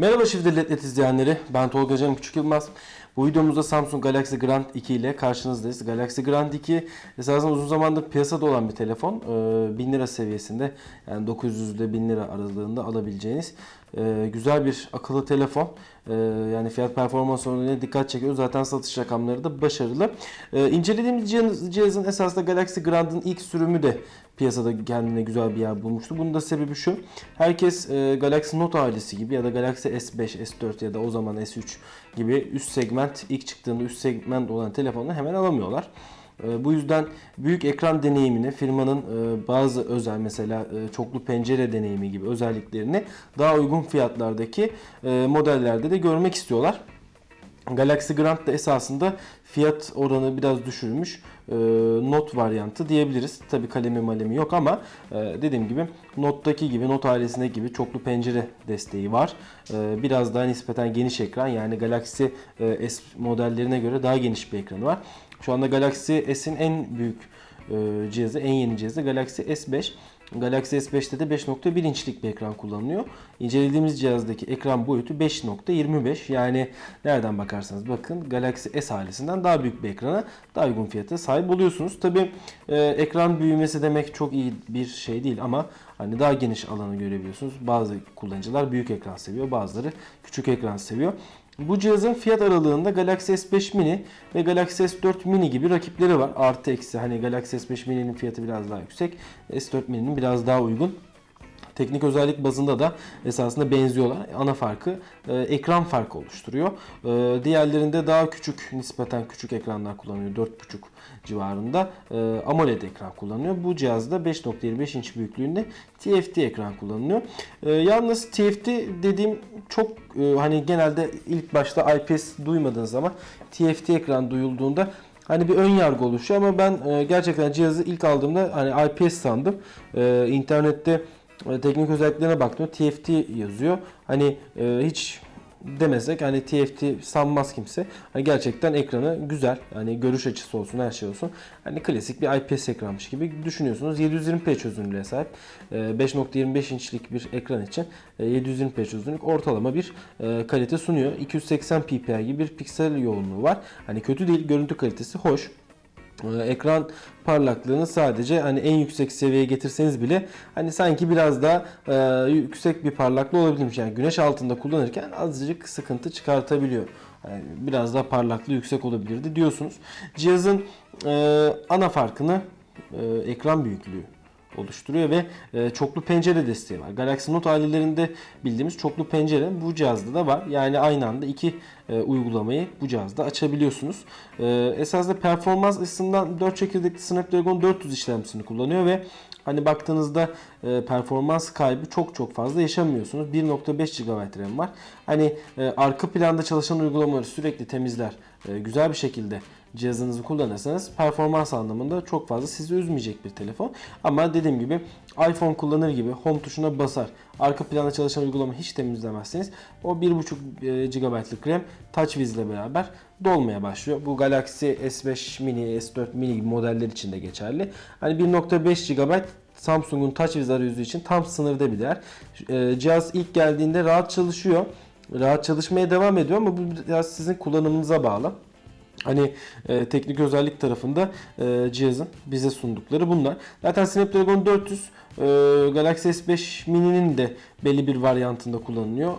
Merhaba Letlet izleyenleri. Ben Tolga Can Küçük Yılmaz. Bu videomuzda Samsung Galaxy Grand 2 ile karşınızdayız. Galaxy Grand 2 esasında uzun zamandır piyasada olan bir telefon. Ee, 1000 lira seviyesinde yani 900 ile 1000 lira aralığında alabileceğiniz e, güzel bir akıllı telefon. Ee, yani fiyat performans oranına dikkat çekiyor. Zaten satış rakamları da başarılı. Ee, incelediğimiz cihaz- cihazın esasında Galaxy Grand'ın ilk sürümü de piyasada kendine güzel bir yer bulmuştu. Bunun da sebebi şu. Herkes e, Galaxy Note ailesi gibi ya da Galaxy S5, S4 ya da o zaman S3 gibi üst segment ilk çıktığında üst segment olan telefonları hemen alamıyorlar. E, Bu yüzden büyük ekran deneyimini firmanın e, bazı özel mesela e, çoklu pencere deneyimi gibi özelliklerini daha uygun fiyatlardaki modellerde de görmek istiyorlar. Galaxy Grand da esasında fiyat oranı biraz düşürmüş e, Note varyantı diyebiliriz. Tabi kalemi malemi yok ama e, dediğim gibi Note'daki gibi Note ailesindeki gibi çoklu pencere desteği var. Biraz daha nispeten geniş ekran yani Galaxy S modellerine göre daha geniş bir ekranı var. Şu anda Galaxy S'in en büyük e, cihazı, en yeni cihazı Galaxy S5. Galaxy S5'te de 5.1 inçlik bir ekran kullanılıyor. İncelediğimiz cihazdaki ekran boyutu 5.25 yani nereden bakarsanız bakın Galaxy S ailesinden daha büyük bir ekrana daha uygun fiyata sahip oluyorsunuz. Tabi ekran büyümesi demek çok iyi bir şey değil ama hani daha geniş alanı görebiliyorsunuz. Bazı kullanıcılar büyük ekran seviyor bazıları küçük ekran seviyor. Bu cihazın fiyat aralığında Galaxy S5 Mini ve Galaxy S4 Mini gibi rakipleri var. Artı eksi hani Galaxy S5 Mini'nin fiyatı biraz daha yüksek. S4 Mini'nin biraz daha uygun. Teknik özellik bazında da esasında benziyorlar. Ana farkı e, ekran farkı oluşturuyor. E, diğerlerinde daha küçük, nispeten küçük ekranlar kullanıyor. 4.5 civarında e, AMOLED ekran kullanıyor. Bu cihazda 5.25 inç büyüklüğünde TFT ekran kullanılıyor. E, yalnız TFT dediğim çok e, hani genelde ilk başta IPS duymadığınız zaman TFT ekran duyulduğunda Hani bir ön yargı oluşuyor ama ben e, gerçekten cihazı ilk aldığımda hani IPS sandım. E, internette e, teknik özelliklerine baktım. TFT yazıyor. Hani e, hiç demesek hani TFT sanmaz kimse. Hani gerçekten ekranı güzel. Hani görüş açısı olsun her şey olsun. Hani klasik bir IPS ekranmış gibi düşünüyorsunuz. 720p çözünürlüğe sahip. E, 5.25 inçlik bir ekran için e, 720p çözünürlük ortalama bir e, kalite sunuyor. 280 ppi gibi bir piksel yoğunluğu var. Hani kötü değil. Görüntü kalitesi hoş. Ee, ekran parlaklığını sadece hani en yüksek seviyeye getirseniz bile hani sanki biraz daha e, yüksek bir parlaklığı olabilirmiş. Yani güneş altında kullanırken azıcık sıkıntı çıkartabiliyor. Yani biraz daha parlaklığı yüksek olabilirdi diyorsunuz. Cihazın e, ana farkını e, ekran büyüklüğü oluşturuyor ve e, çoklu pencere desteği var. Galaxy Note ailelerinde bildiğimiz çoklu pencere bu cihazda da var. Yani aynı anda iki e, uygulamayı bu cihazda açabiliyorsunuz. E, esasında performans açısından 4 çekirdekli Snapdragon 400 işlemcisini kullanıyor ve hani baktığınızda e, performans kaybı çok çok fazla yaşamıyorsunuz. 1.5 GB RAM var. Hani e, arka planda çalışan uygulamaları sürekli temizler. E, güzel bir şekilde cihazınızı kullanırsanız performans anlamında çok fazla sizi üzmeyecek bir telefon. Ama dediğim gibi iPhone kullanır gibi home tuşuna basar. Arka planda çalışan uygulama hiç temizlemezseniz o 1.5 GB'lık RAM TouchWiz ile beraber dolmaya başlıyor. Bu Galaxy S5 Mini, S4 Mini gibi modeller için de geçerli. Hani 1.5 GB Samsung'un TouchWiz arayüzü için tam sınırda bir değer. Cihaz ilk geldiğinde rahat çalışıyor. Rahat çalışmaya devam ediyor ama bu biraz sizin kullanımınıza bağlı. Hani e, teknik özellik tarafında e, cihazın bize sundukları bunlar. Zaten Snapdragon 400 e, Galaxy S5 Mini'nin de belli bir varyantında kullanılıyor.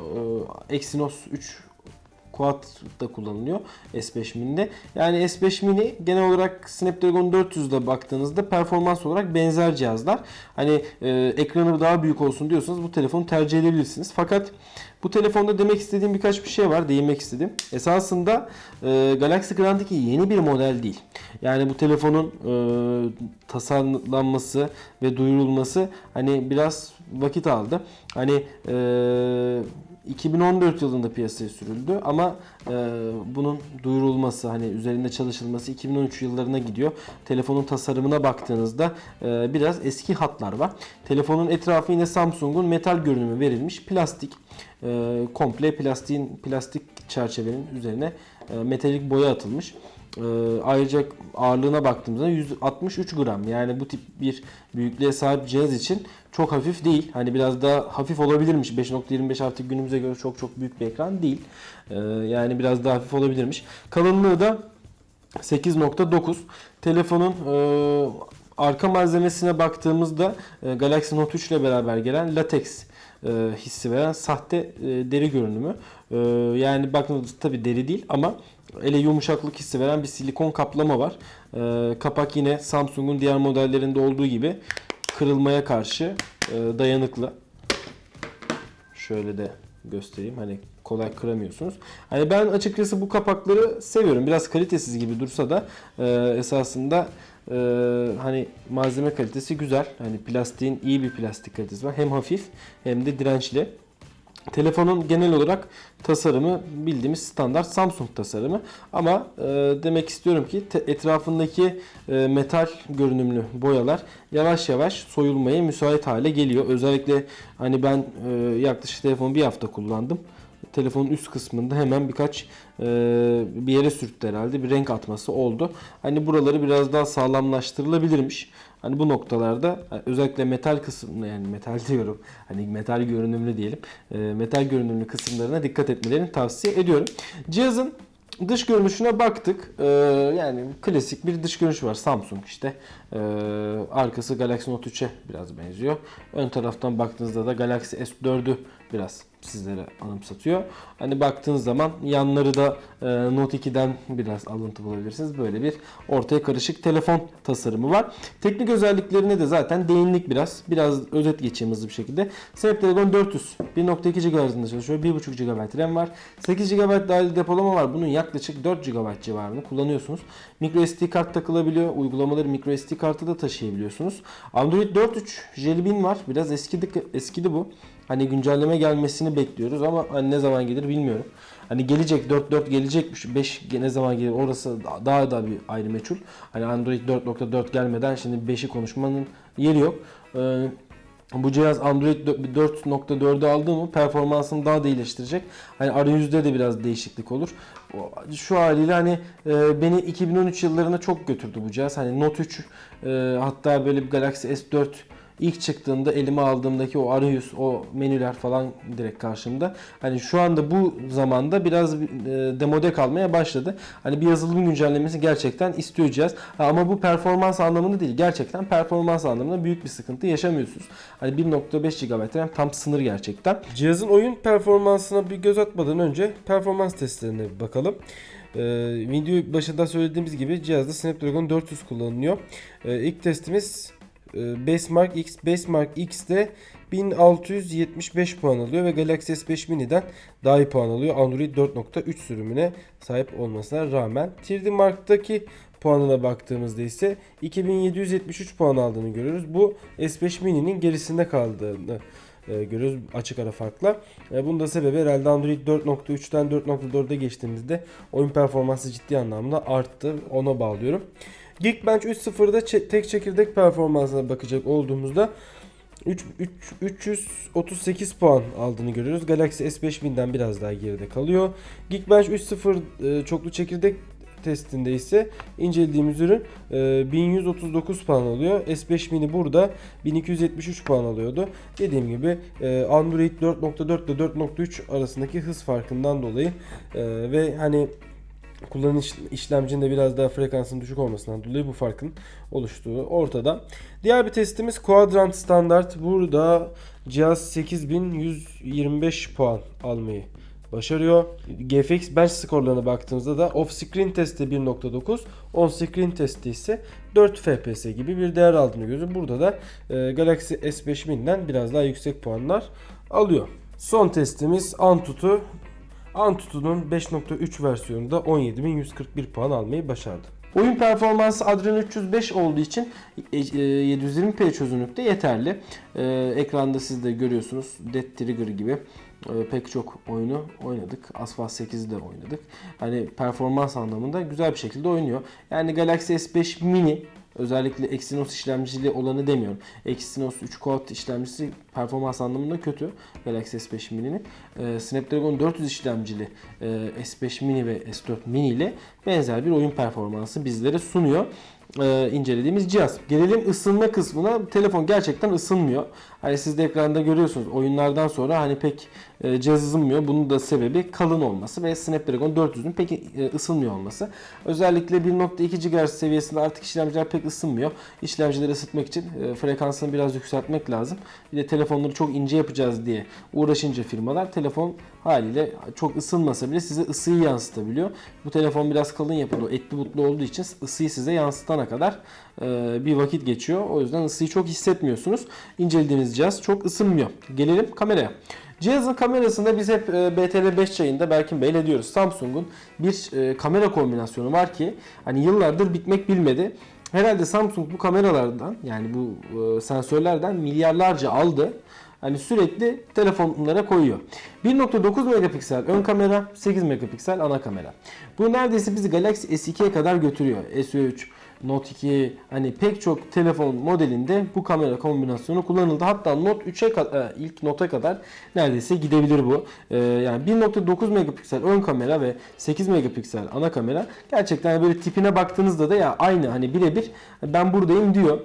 E, Exynos 3 Quad da kullanılıyor S5 Mini'de. Yani S5 Mini genel olarak Snapdragon 400'de baktığınızda performans olarak benzer cihazlar. Hani e, ekranı daha büyük olsun diyorsanız bu telefonu tercih edebilirsiniz. Fakat bu telefonda demek istediğim birkaç bir şey var, değinmek istedim. Esasında e, Galaxy Grand 2 yeni bir model değil. Yani bu telefonun e, tasarlanması ve duyurulması hani biraz vakit aldı. Hani e, 2014 yılında piyasaya sürüldü ama e, bunun duyurulması hani üzerinde çalışılması 2013 yıllarına gidiyor. Telefonun tasarımına baktığınızda e, biraz eski hatlar var. Telefonun etrafı yine Samsung'un metal görünümü verilmiş plastik e, komple plastiğin plastik çerçevenin üzerine e, metalik boya atılmış. Ee, ayrıca ağırlığına baktığımızda 163 gram. Yani bu tip bir büyüklüğe sahip cihaz için çok hafif değil. Hani biraz daha hafif olabilirmiş. 5.25 artık günümüze göre çok çok büyük bir ekran değil. Ee, yani biraz daha hafif olabilirmiş. Kalınlığı da 8.9. Telefonun e, arka malzemesine baktığımızda e, Galaxy Note 3 ile beraber gelen latex e, hissi veren sahte deri görünümü. E, yani bakın tabi deri değil ama ele yumuşaklık hissi veren bir silikon kaplama var. E, kapak yine Samsung'un diğer modellerinde olduğu gibi kırılmaya karşı e, dayanıklı. Şöyle de göstereyim. Hani kolay kıramıyorsunuz. Hani ben açıkçası bu kapakları seviyorum. Biraz kalitesiz gibi dursa da e, esasında e, hani malzeme kalitesi güzel. Hani plastiğin iyi bir plastik kalitesi var. Hem hafif hem de dirençli. Telefonun genel olarak tasarımı bildiğimiz standart Samsung tasarımı ama e, demek istiyorum ki te- etrafındaki e, metal görünümlü boyalar yavaş yavaş soyulmaya müsait hale geliyor. Özellikle hani ben e, yaklaşık telefonu bir hafta kullandım. Telefonun üst kısmında hemen birkaç e, bir yere sürttü herhalde bir renk atması oldu. Hani buraları biraz daha sağlamlaştırılabilirmiş. Hani bu noktalarda özellikle metal kısmına yani metal diyorum hani metal görünümlü diyelim e, metal görünümlü kısımlarına dikkat etmelerini tavsiye ediyorum. Cihazın dış görünüşüne baktık. E, yani klasik bir dış görünüş var Samsung işte. E, arkası Galaxy Note 3'e biraz benziyor. Ön taraftan baktığınızda da Galaxy S4'ü biraz sizlere anımsatıyor. Hani baktığınız zaman yanları da e, Note 2'den biraz alıntı bulabilirsiniz. Böyle bir ortaya karışık telefon tasarımı var. Teknik özelliklerine de zaten değindik biraz. Biraz özet geçeyim hızlı bir şekilde. Snapdragon 400 1.2 GHz hızında çalışıyor. 1.5 GB RAM var. 8 GB dahil depolama var. Bunun yaklaşık 4 GB civarını kullanıyorsunuz. Micro SD kart takılabiliyor. Uygulamaları micro SD kartı da taşıyabiliyorsunuz. Android 4.3 Jelly Bean var. Biraz eskidi, eskidi bu. Hani güncelleme gelmesini bekliyoruz ama hani ne zaman gelir bilmiyorum. Hani gelecek 4.4 gelecekmiş 5 ne zaman gelir orası daha da bir ayrı meçhul. Hani Android 4.4 gelmeden şimdi 5'i konuşmanın yeri yok. Ee, bu cihaz Android 4.4'ü aldı mı performansını daha da iyileştirecek. Hani arayüzde de biraz değişiklik olur. Şu haliyle hani e, beni 2013 yıllarına çok götürdü bu cihaz. Hani Note 3 e, hatta böyle bir Galaxy S4 ilk çıktığında elime aldığımdaki o arayüz, o menüler falan direkt karşımda. Hani şu anda bu zamanda biraz e, demode kalmaya başladı. Hani bir yazılım güncellemesi gerçekten istiyor cihaz. Ha, ama bu performans anlamında değil. Gerçekten performans anlamında büyük bir sıkıntı yaşamıyorsunuz. Hani 1.5 GB RAM tam sınır gerçekten. Cihazın oyun performansına bir göz atmadan önce performans testlerine bir bakalım. Ee, video başında söylediğimiz gibi cihazda Snapdragon 400 kullanılıyor. Ee, ilk testimiz e, Basemark X Basemark X'te 1675 puan alıyor ve Galaxy S5 Mini'den daha iyi puan alıyor. Android 4.3 sürümüne sahip olmasına rağmen. 3D Mark'taki puanına baktığımızda ise 2773 puan aldığını görüyoruz. Bu S5 Mini'nin gerisinde kaldığını e, görüyoruz açık ara farkla. E, bunun da sebebi herhalde Android 4.3'ten 4.4'e geçtiğimizde oyun performansı ciddi anlamda arttı. Ona bağlıyorum. Geekbench 3.0'da çe- tek çekirdek performansına bakacak olduğumuzda 3, 3, 338 puan aldığını görüyoruz. Galaxy S5000'den biraz daha geride kalıyor. Geekbench 3.0 e, çoklu çekirdek testinde ise incelediğimiz ürün e, 1139 puan alıyor. S5 mini burada 1273 puan alıyordu. Dediğim gibi e, Android 4.4 ile 4.3 arasındaki hız farkından dolayı e, ve hani kullanış işlemcinin de biraz daha frekansın düşük olmasından dolayı bu farkın oluştuğu ortada. Diğer bir testimiz Quadrant standart. Burada cihaz 8125 puan almayı başarıyor. GFX bench skorlarına baktığımızda da off screen testte 1.9, on screen testte ise 4 FPS gibi bir değer aldığını görüyoruz. Burada da e, Galaxy S5 Mini'den biraz daha yüksek puanlar alıyor. Son testimiz Antutu. Antutu'nun 5.3 versiyonunda 17.141 puan almayı başardı. Oyun performansı Adreno 305 olduğu için e, e, 720p çözünürlükte yeterli. E, ekranda siz de görüyorsunuz Dead Trigger gibi e, pek çok oyunu oynadık. Asphalt 8'i de oynadık. Hani performans anlamında güzel bir şekilde oynuyor. Yani Galaxy S5 Mini Özellikle Exynos işlemcili olanı demiyorum. Exynos 3 Quad işlemcisi performans anlamında kötü. Galaxy S5 Mini'nin. Ee, Snapdragon 400 işlemcili e, S5 Mini ve S4 Mini ile benzer bir oyun performansı bizlere sunuyor e, incelediğimiz cihaz. Gelelim ısınma kısmına. Telefon gerçekten ısınmıyor. Hani siz de ekranda görüyorsunuz oyunlardan sonra hani pek e, cihaz ısınmıyor. Bunun da sebebi kalın olması ve Snapdragon 400'ün pek e, ısınmıyor olması. Özellikle 1.2 GHz seviyesinde artık işlemciler pek ısınmıyor. İşlemcileri ısıtmak için e, frekansını biraz yükseltmek lazım. Bir de telefonları çok ince yapacağız diye uğraşınca firmalar telefon haliyle çok ısınmasa bile size ısıyı yansıtabiliyor. Bu telefon biraz kalın yapılı, etli butlu olduğu için ısıyı size yansıtana kadar bir vakit geçiyor. O yüzden ısıyı çok hissetmiyorsunuz. İncelediğiniz cihaz çok ısınmıyor. Gelelim kameraya. Cihazın kamerasında biz hep e, BTR5 çayında Berkin Bey'le diyoruz. Samsung'un bir e, kamera kombinasyonu var ki hani yıllardır bitmek bilmedi. Herhalde Samsung bu kameralardan yani bu e, sensörlerden milyarlarca aldı. Hani sürekli telefonlara koyuyor. 1.9 megapiksel ön kamera, 8 megapiksel ana kamera. Bu neredeyse bizi Galaxy S2'ye kadar götürüyor. S3, Note 2 hani pek çok telefon modelinde bu kamera kombinasyonu kullanıldı. Hatta Note 3'e kadar ilk Note'a kadar neredeyse gidebilir bu. Ee, yani 1.9 megapiksel ön kamera ve 8 megapiksel ana kamera gerçekten böyle tipine baktığınızda da ya aynı hani birebir ben buradayım diyor.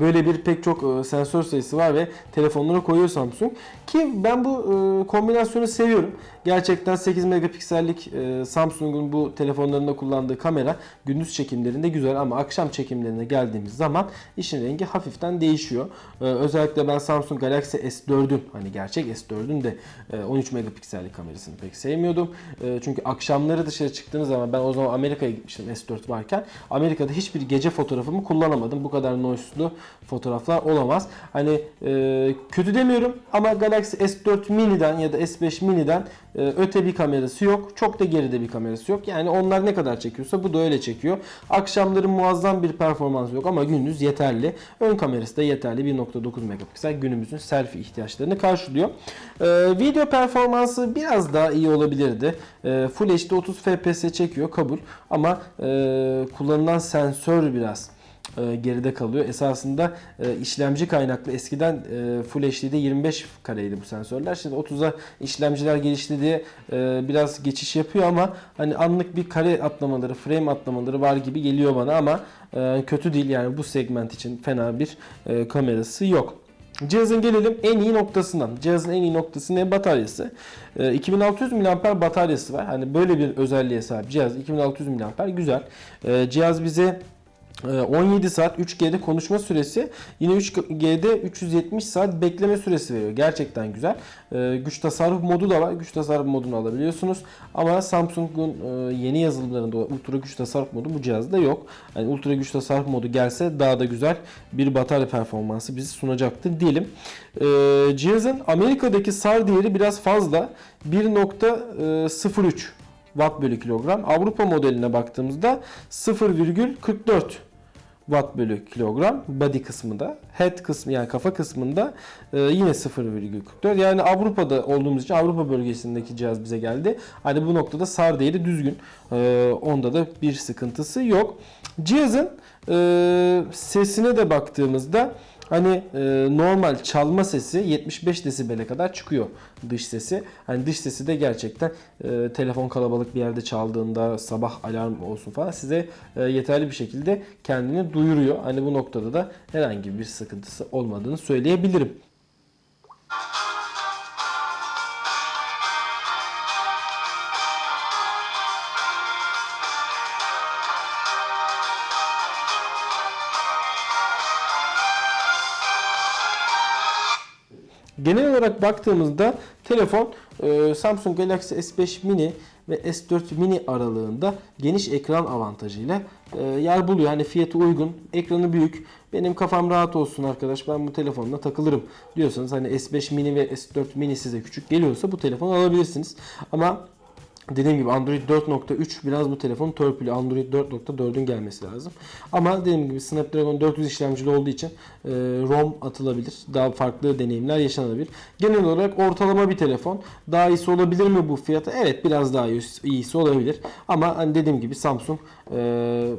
Böyle bir pek çok e, sensör sayısı var ve telefonlara koyuyor Samsung. Ki ben bu e, kombinasyonu seviyorum. Gerçekten 8 megapiksellik e, Samsung'un bu telefonlarında kullandığı kamera gündüz çekimlerinde güzel ama akşam çekimlerine geldiğimiz zaman işin rengi hafiften değişiyor. Özellikle ben Samsung Galaxy S4'ün hani gerçek S4'ün de e, 13 megapiksellik kamerasını pek sevmiyordum. Çünkü akşamları dışarı çıktığınız zaman ben o zaman Amerika'ya gitmiştim S4 varken Amerika'da hiçbir gece fotoğrafımı kullanamadım. Bu kadar noise'lu fotoğraflar olamaz. Hani e, kötü demiyorum ama Galaxy S4 Mini'den ya da S5 Mini'den e, öte bir kamerası yok. Çok da geride bir kamerası yok. Yani onlar ne kadar çekiyorsa bu da öyle çekiyor. Akşamları muazzam bir performans yok ama gündüz yeterli. Ön kamerası da yeterli 1.9 megapiksel günümüzün selfie ihtiyaçlarını karşılıyor. E, video performansı biraz daha iyi olabilirdi. E, Full HD 30 FPS çekiyor kabul ama e, kullanılan sensör biraz e, geride kalıyor. Esasında e, işlemci kaynaklı eskiden e, Full HD'de 25 kareydi bu sensörler. Şimdi 30'a işlemciler gelişti diye biraz geçiş yapıyor ama hani anlık bir kare atlamaları, frame atlamaları var gibi geliyor bana ama kötü değil yani bu segment için fena bir kamerası yok. Cihazın gelelim en iyi noktasından. Cihazın en iyi noktası ne? Bataryası. E, 2600 mAh bataryası var. Hani böyle bir özelliğe sahip cihaz 2600 mAh güzel. Cihaz bize 17 saat 3G'de konuşma süresi yine 3G'de 370 saat bekleme süresi veriyor. Gerçekten güzel. Ee, güç tasarruf modu da var. Güç tasarruf modunu alabiliyorsunuz. Ama Samsung'un e, yeni yazılımlarında ultra güç tasarruf modu bu cihazda yok. Yani ultra güç tasarruf modu gelse daha da güzel bir batarya performansı bizi sunacaktır diyelim. Ee, cihazın Amerika'daki SAR değeri biraz fazla. 1.03 watt bölü kilogram. Avrupa modeline baktığımızda 0,44 watt bölü kilogram body kısmında. Head kısmı yani kafa kısmında e, yine 0,44. Yani Avrupa'da olduğumuz için Avrupa bölgesindeki cihaz bize geldi. Hani bu noktada SAR değeri düzgün. E, onda da bir sıkıntısı yok. Cihazın e, sesine de baktığımızda Hani e, normal çalma sesi 75 desibele kadar çıkıyor dış sesi. Hani dış sesi de gerçekten e, telefon kalabalık bir yerde çaldığında sabah alarm olsun falan size e, yeterli bir şekilde kendini duyuruyor. Hani bu noktada da herhangi bir sıkıntısı olmadığını söyleyebilirim. Genel olarak baktığımızda telefon e, Samsung Galaxy S5 Mini ve S4 Mini aralığında geniş ekran avantajıyla e, yer buluyor. Hani fiyatı uygun, ekranı büyük. Benim kafam rahat olsun arkadaş ben bu telefonla takılırım diyorsanız hani S5 Mini ve S4 Mini size küçük geliyorsa bu telefonu alabilirsiniz. Ama Dediğim gibi Android 4.3 biraz bu telefonun törpülü. Android 4.4'ün gelmesi lazım. Ama dediğim gibi Snapdragon 400 işlemcili olduğu için e, ROM atılabilir. Daha farklı deneyimler yaşanabilir. Genel olarak ortalama bir telefon. Daha iyisi olabilir mi bu fiyata? Evet biraz daha iyisi- olabilir. Ama hani dediğim gibi Samsung e,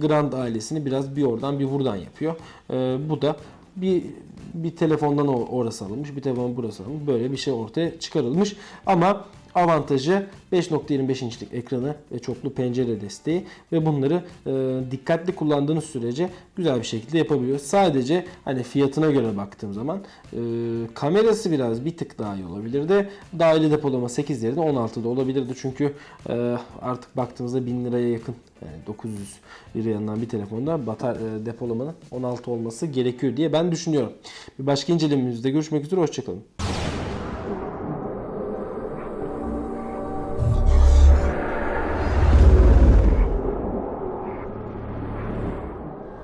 Grand ailesini biraz bir oradan bir buradan yapıyor. E, bu da bir bir telefondan orası alınmış, bir telefon burası alınmış. Böyle bir şey ortaya çıkarılmış. Ama avantajı 5.25 inçlik ekranı ve çoklu pencere desteği ve bunları e, dikkatli kullandığınız sürece güzel bir şekilde yapabiliyor. Sadece hani fiyatına göre baktığım zaman e, kamerası biraz bir tık daha iyi olabilirdi. Dahili depolama 8 yerine 16'da olabilirdi. Çünkü e, artık baktığımızda 1000 liraya yakın yani 900 liraya alınan bir telefonda batar, e, depolamanın 16 olması gerekiyor diye ben düşünüyorum. Bir başka incelememizde görüşmek üzere. Hoşçakalın.